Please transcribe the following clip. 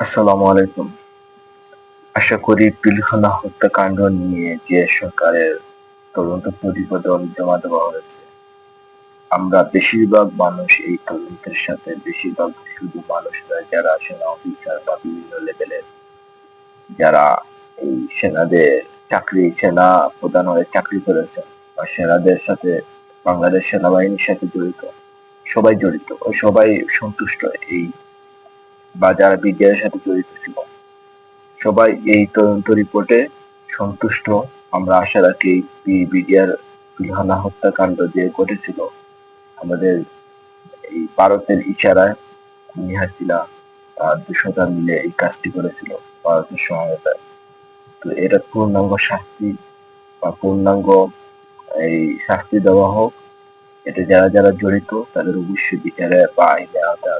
আসসালামু আলাইকুম। আশা করি পিলখানা হত্যাকাণ্ড নিয়ে যে সরকারের তদন্ত প্রতিবেদন জমা দেওয়া হয়েছে, আমরা বেশিরভাগ মানুষ এই তদন্তের সাথে বেশিরভাগ শুধু মানুষরা যারা সেনা অফিসার বা বিভিন্ন লেভেলের যারা এই সেনাদের চাকরি, সেনা প্রধান হয়ে চাকরি করেছেন বা সেনাদের সাথে বাংলাদেশ সেনাবাহিনীর সাথে জড়িত, সবাই জড়িত ও সবাই সন্তুষ্ট এই বা যারা বিডিআর সাথে জড়িত ছিল। সবাই এই তদন্ত রিপোর্টে সন্তুষ্ট। আমরা আশা রাখি বিডিআর পিলহানা হত্যাকাণ্ড যে ঘটেছিল, আমাদের এই ভারতের ইশারায় খুনি হাসিনা আর দুশোটা মিলে এই কাজটি করেছিল ভারতের সহায়তায়। তো এটা পূর্ণাঙ্গ শাস্তি বা পূর্ণাঙ্গ এই শাস্তি দেওয়া হোক। এতে যারা যারা জড়িত, তাদের অবশ্যই বিচারে বা আইনে আওতায়